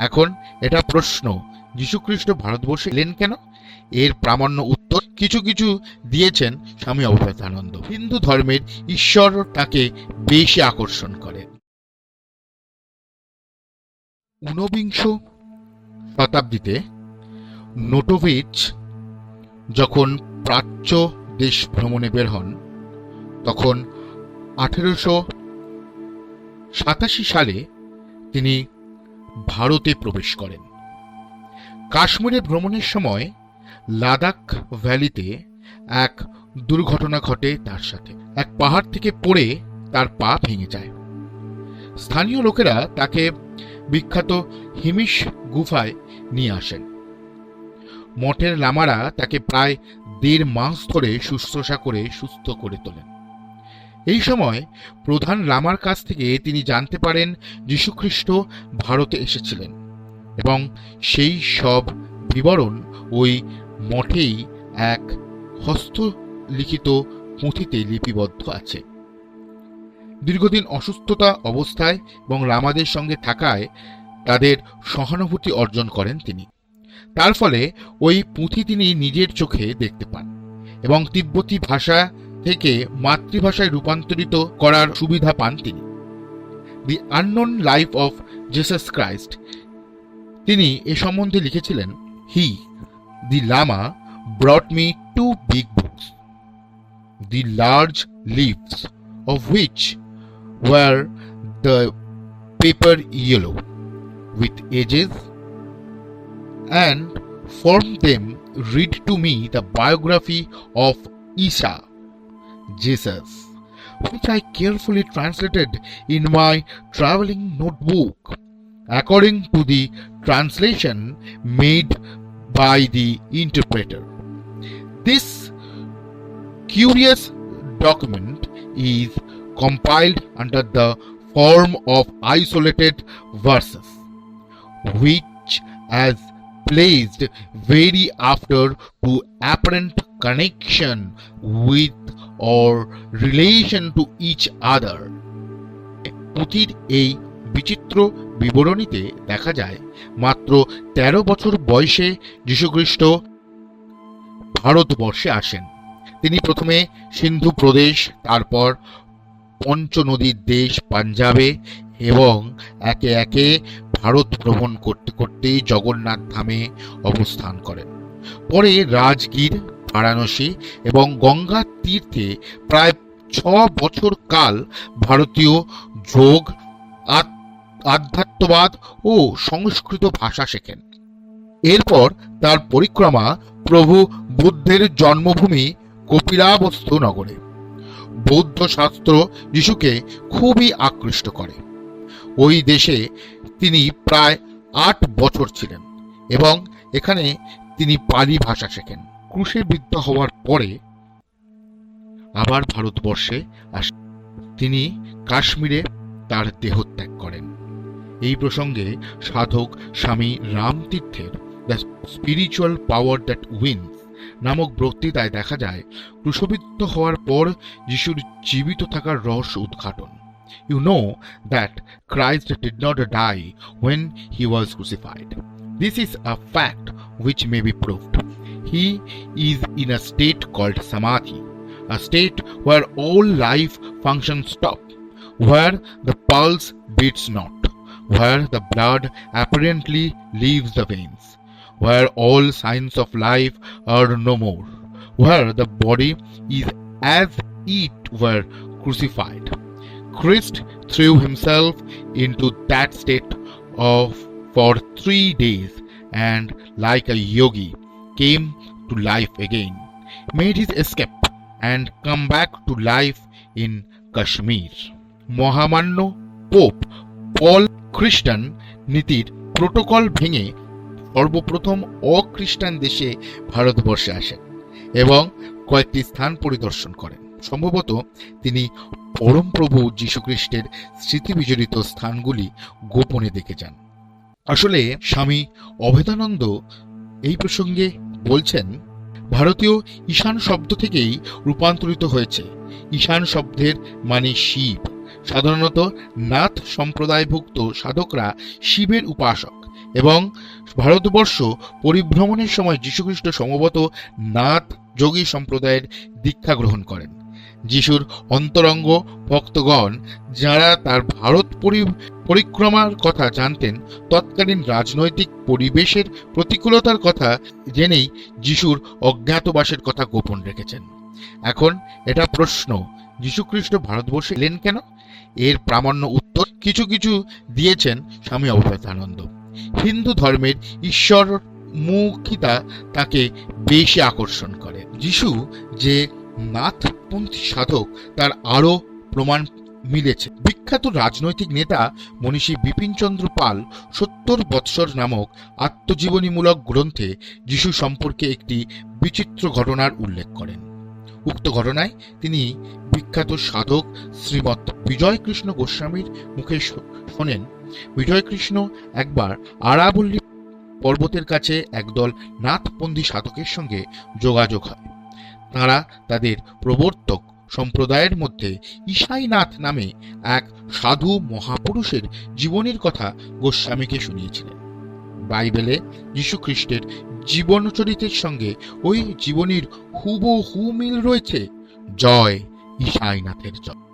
এখন এটা প্রশ্ন, যীশুখ্রিস্ট ভারতবর্ষে এলেন কেন? এর প্রামাণ্য উত্তর কিছু কিছু দিয়েছেন স্বামী অভয়তানন্দ হিন্দু ধর্মের ঈশ্বর তাকে বেশি আকর্ষণ করে। ঊনবিংশ শতাব্দীতে নোটোভিচ যখন প্রাচ্য দেশ ভ্রমণে বের হন, তখন আঠেরোশো সাতাশি সালে তিনি ভারতে প্রবেশ করেন। কাশ্মীরে ভ্রমণের সময় লাদাখ ভ্যালিতে এক দুর্ঘটনা ঘটে তার সাথে। এক পাহাড় থেকে পড়ে তার পা ভেঙে যায়। স্থানীয় লোকেরা তাকে বিখ্যাত হিমিশ গুফায় নিয়ে আসেন। মঠের লামারা তাকে প্রায় দেড় মাস ধরে শুশ্রূষা করে, সুস্থ করে তোলেন। এই সময় প্রধান লামার কাছ থেকে তিনি জানতে পারেন যীশুখ্রিস্ট ভারতে এসেছিলেন এবং সেই সব বিবরণ ওই মঠেই এক হস্তলিখিত পুঁথিতে লিপিবদ্ধ আছে। দীর্ঘদিন অসুস্থতা অবস্থায় এবং লামাদের সঙ্গে থাকায় তাদের সহানুভূতি অর্জন করেন তিনি। তার ফলে ওই পুঁথি তিনি নিজের চোখে দেখতে পান এবং তিব্বতী ভাষা থেকে মাতৃভাষায় রূপান্তরিত করার সুবিধা পান তিনি। The unknown life of Jesus Christ তিনি এ সম্বন্ধে লিখেছিলেন he the lama brought me two big books the large leaves of which were the paper yellow with edges and from them read to me the biography of Isa, Jesus, which I carefully translated in my traveling notebook according to the translation made by the interpreter. This curious document is compiled under the form of isolated verses, which as placed very after to apparent connection with or relation to each other. পুঁথির এই বিচিত্র বিবরণীতে দেখা যায়, মাত্র তেরো বছর বয়সে যীশুখ্রিস্ট ভারতবর্ষে আসেন তিনি প্রথমে সিন্ধু প্রদেশ, তারপর পঞ্চনদীর দেশ পাঞ্জাবে এবং একে একে ভারত ভ্রমণ করতে করতে জগন্নাথ ধামে অবস্থান করেন পরে রাজগীর বারাণসী এবং গঙ্গা তীর্থে প্রায় ছ বছর কাল ভারতীয় যোগ আধ্যাত্মবাদ ও সংস্কৃত ভাষা শেখেন। এরপর তার পরিক্রমা প্রভু বুদ্ধের জন্মভূমি কপিলাবস্তু নগরে। বৌদ্ধ শাস্ত্র যিশুকে খুবই আকৃষ্ট করে। ওই দেশে তিনি প্রায় আট বছর ছিলেন এবং এখানে তিনি পালি ভাষা শেখেন। ক্রুশে বিদ্ধ হওয়ার পরে আবার ভারতবর্ষে আসেন তিনি কাশ্মীরে তার দেহত্যাগ করেন এই প্রসঙ্গে সাধক স্বামী রামতীর্থের the spiritual power that wins নামক বক্তৃতায় দেখা যায়, ক্রুশবিদ্ধ হওয়ার পর যিশুর জীবিত থাকার রহস্য উদ্ঘাটন you know that Christ did not die when he was crucified. This is a fact which may be proved. He is in a state called samadhi, a state where all life functions stop, where the pulse beats not, where the blood apparently leaves the veins, where all signs of life are no more, where the body is as it were crucified. Christ threw himself into that state of for three days and like a yogi came to life again, made his escape and come back to life in Kashmir. মহামান্য pope Paul খ্রিস্টান নীতির protocol ভেঙে সর্বপ্রথম অখ্রিস্টান দেশে ভারতবর্ষে আসেন এবং কয়েকটি স্থান পরিদর্শন করেন সম্ভবত তিনি পরমপ্রভু যীশুখ্রিস্টের স্মৃতি বিজড়িত স্থানগুলি গোপনে দেখে যান আসলে স্বামী অভেদানন্দ এই প্রসঙ্গে বলছেন, ভারতীয় ঈশান শব্দ থেকেই রূপান্তরিত হয়েছে। ঈশান শব্দের মানে শিব। সাধারণত নাথ সম্প্রদায়ভুক্ত সাধকরা শিবের উপাসক এবং ভারতবর্ষ পরিভ্রমণের সময় যীশুখ্রিস্ট সম্ভবত নাথ যোগী সম্প্রদায়ের দীক্ষা গ্রহণ করেন। যিশুর অন্তরঙ্গ ভক্তগণ যারা তার ভারত পরি- পরিক্রমার কথা জানতেন, তৎকালীন রাজনৈতিক পরিবেশের প্রতিকূলতার কথা জেনেই যিশুর অজ্ঞাতবাসের কথা গোপন রেখেছেন। এখন এটা প্রশ্ন, যীশুখ্রিস্ট ভারতবর্ষে এলেন কেন? এর প্রামাণ্য উত্তর কিছু কিছু দিয়েছেন স্বামী অভয়তানন্দ হিন্দু ধর্মের ঈশ্বর মুখিতা তাকে বেশি আকর্ষণ করে। যিশু যে নাথপন্থী সাধক তার আরও প্রমাণ মিলেছে। বিখ্যাত রাজনৈতিক নেতা মনীষী বিপিনচন্দ্র পাল সত্তর বৎসর নামক আত্মজীবনীমূলক গ্রন্থে যিশু সম্পর্কে একটি বিচিত্র ঘটনার উল্লেখ করেন। উক্ত ঘটনায় তিনি বিখ্যাত সাধক শ্রীমৎ বিজয়কৃষ্ণ গোস্বামীর মুখে শোনেন, বিজয়কৃষ্ণ একবার আরাবল্লী পর্বতের কাছে একদল নাথপন্থী সাধকের সঙ্গে যোগাযোগ হয়। তাঁরা তাদের প্রবর্তক সম্প্রদায়ের মধ্যে ঈশাইনাথ নামে এক সাধু মহাপুরুষের জীবনের কথা গোস্বামীকে শুনিয়েছিলেন। বাইবেলে যীশুখ্রিস্টের জীবনচরিতের সঙ্গে ওই জীবনীর হুবহু মিল রয়েছে। জয় ঈশাইনাথের জয়।